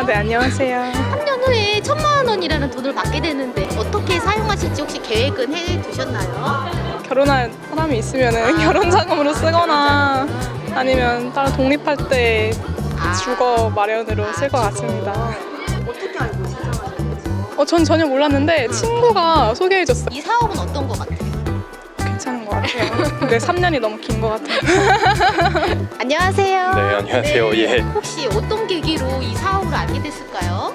아, 네, 안녕하세요. 3년 후에 천만 원이라는 돈을 받게 되는데 어떻게 사용하실지 혹시 계획은 해 두셨나요? 결혼할 사람이 있으면 결혼 자금으로 쓰거나 아니면 따로 독립할 때 주거 마련으로 쓸 것 같습니다. 어떻게 알고 신청하셨는지. 어, 전 전혀 몰랐는데 친구가 소개해줬어요. 이 사업은 어떤 것 같아요? 괜찮은 것 같아요. 근데 3년이 너무 긴 것 같아요. 안녕하세요. 네, 안녕하세요. 예. 혹시 어떤 계기로 이 알게 됐을까요?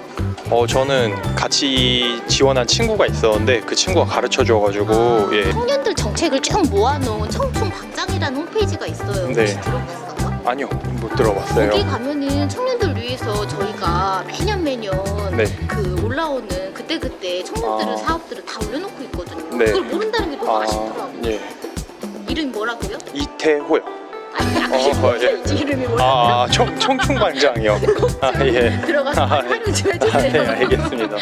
어, 저는 같이 지원한 친구가 있었는데 그 친구가 가르쳐 줘가지고 예. 청년들 정책을 쭉 모아놓은 청춘 광장이라는 홈페이지가 있어요. 혹시 네. 들어봤어요? 아니요, 못 들어봤어요. 거기 가면은 청년들 위해서 저희가 매년 매년 네. 그 올라오는 그때 그때 청년들의 아. 사업들을 다 올려놓고 있거든요. 네. 그걸 모른다는 게 너무 아, 아... 쉽더라고요 예. 이름이 뭐라고요? 이태호요. 아니 어, 예. 이름이 뭐라고요? 아, 아 청, 청춘광장이요. 아, 예. 들어가서 아, 활용 좀 아, 해주세요. 네, 알겠습니다.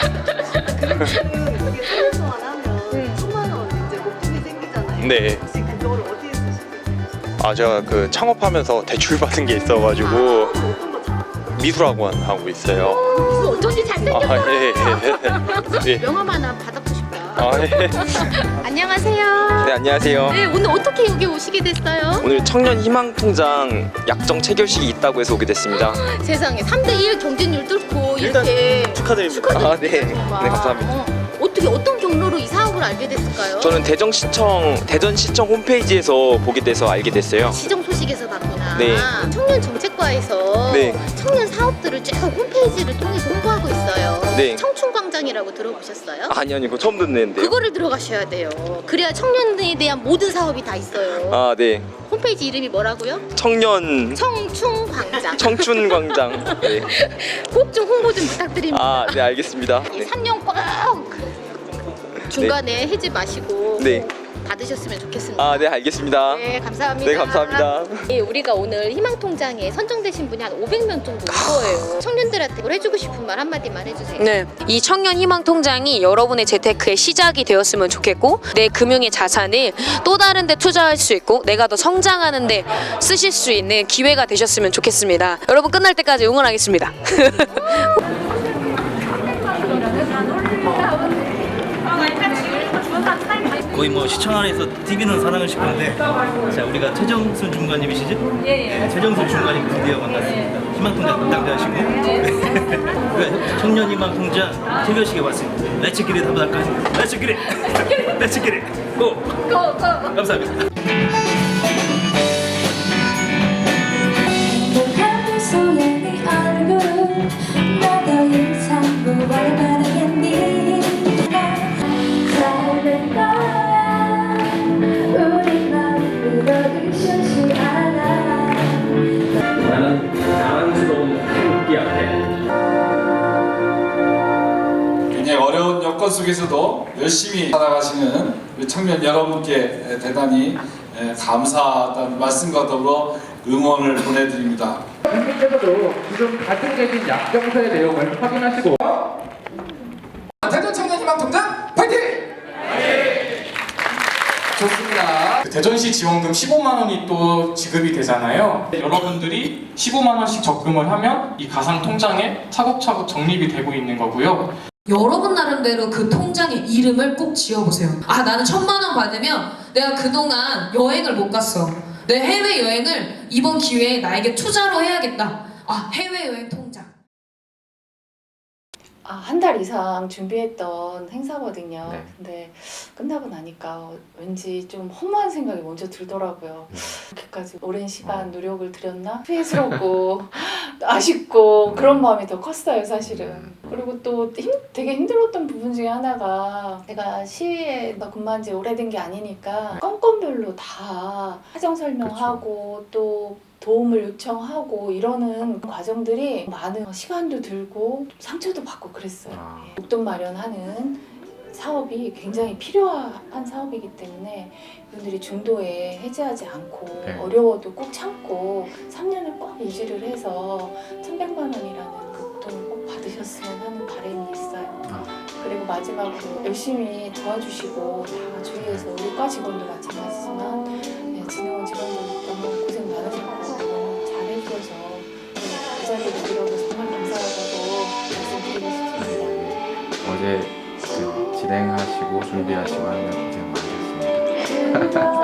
그러면 이게 3년 동안 하면 음. 천만 원 이제 목돈이 생기잖아요. 네. 혹시 그거를 어디에 쓰시나요? 아, 제가 그 창업하면서 대출 받은 게 있어가지고 어떤 거 참? 미술학원 하고 있어요. 어쩐지 잘생겼다. 아, 예, 예. 예. 명함 하나 싶다. 아, 예. 안녕하세요. 네 안녕하세요. 네 오늘 어떻게 여기 오시게 됐어요? 오늘 청년 희망 통장 약정 체결식이 있다고 해서 오게 됐습니다. 세상에 3대1 경쟁률 뚫고 이렇게 축하드립니다. 아, 네. 네 정말. 감사합니다. 어, 어떻게 어떤 경로로 이 사업을 알게 됐을까요? 저는 대전시청 대전시청 홈페이지에서 보게 돼서 알게 됐어요. 시정 소식에서 봤구나. 네. 청년 정책과에서 네. 청년 사업들을 쭉 홈페이지를 통해서 홍보하고 있어요. 네. 청춘광장이라고 들어보셨어요? 아니 아니 그거 처음 듣는데요. 그거를 들어가셔야 돼요. 그래야 청년에 대한 모든 사업이 다 있어요. 아 네. 홈페이지 이름이 뭐라고요? 청년 청춘광장. 청춘광장. 네. 꼭 좀 홍보 좀 부탁드립니다. 아 네 알겠습니다. 이 네. 3년 꼭 중간에 해지 마시고 네. 받으셨으면 좋겠습니다. 아 네 알겠습니다. 네, 감사합니다. 네 감사합니다. 예, 우리가 오늘 희망통장에 선정되신 분이 한 500명 정도 올 거예요. 청년들한테 뭘 해주고 싶은 말 한마디만 해주세요. 네, 이 청년 희망 통장이 여러분의 재테크의 시작이 되었으면 좋겠고 내 금융의 자산을 또 다른 데 투자할 수 있고 내가 더 성장하는 데 쓰실 수 있는 기회가 되셨으면 좋겠습니다. 여러분 끝날 때까지 응원하겠습니다. 거의 뭐 시청 안에서 TV는 사랑을 싶은데 자 우리가 최정순 중관님이시죠? 예, 최정순 중관님 드디어 만났습니다. 희망통장 담당자시고 우리가 청년 희망통장 퇴별식에 왔습니다. 렛츠 기릿 한번 할까요? 렛츠 기릿! 렛츠 기릿! 고! 고! 감사합니다. 여건 속에서도 열심히 살아가시는 우리 청년 여러분께 대단히 에, 감사하다는 말씀과 더불어 응원을 보내드립니다. 선생님께서도 지금 가정적인 약정서의 내용을 확인하시고 대전 청년희망통장 파이팅! 좋습니다. 대전시 지원금 15만 원이 또 지급이 되잖아요. 여러분들이 15만 원씩 적금을 하면 이 가상 통장에 차곡차곡 적립이 되고 있는 거고요. 여러분 나름대로 그 통장에 이름을 꼭 지어보세요. 아, 나는 천만 원 받으면 내가 그동안 여행을 못 갔어. 내 해외여행을 이번 기회에 나에게 투자로 해야겠다. 아, 해외여행 통장. 아, 한 달 이상 준비했던 행사거든요. 네. 근데 끝나고 나니까 왠지 좀 허무한 생각이 먼저 들더라고요. 그렇게까지 오랜 시간 노력을 들였나? 후회스럽고 아쉽고 그런 마음이 더 컸어요, 사실은. 그리고 또 힘, 되게 힘들었던 부분 중에 하나가 제가 시에 근무한 지 오래된 게 아니니까 건건별로 다 사정 설명하고 그쵸. 또 도움을 요청하고 이러는 과정들이 많은 시간도 들고 상처도 받고 그랬어요. 아. 목돈 마련하는 사업이 굉장히 필요한 사업이기 때문에 이분들이 중도에 해제하지 않고 네. 어려워도 꼭 참고 3년을 꼭 유지를 해서 1 8 마지막으로 열심히 도와주시고 다 주위에서 우리 과 직원도 마찬가지지만 네, 진흥원 직원들 너무 고생 많으셨고 너무 잘해주셔서 네, 그 자리에 들어서 정말 감사하다고 과제 그 진행하시고 준비하시고 하는 고생 많으셨습니다. 우리 다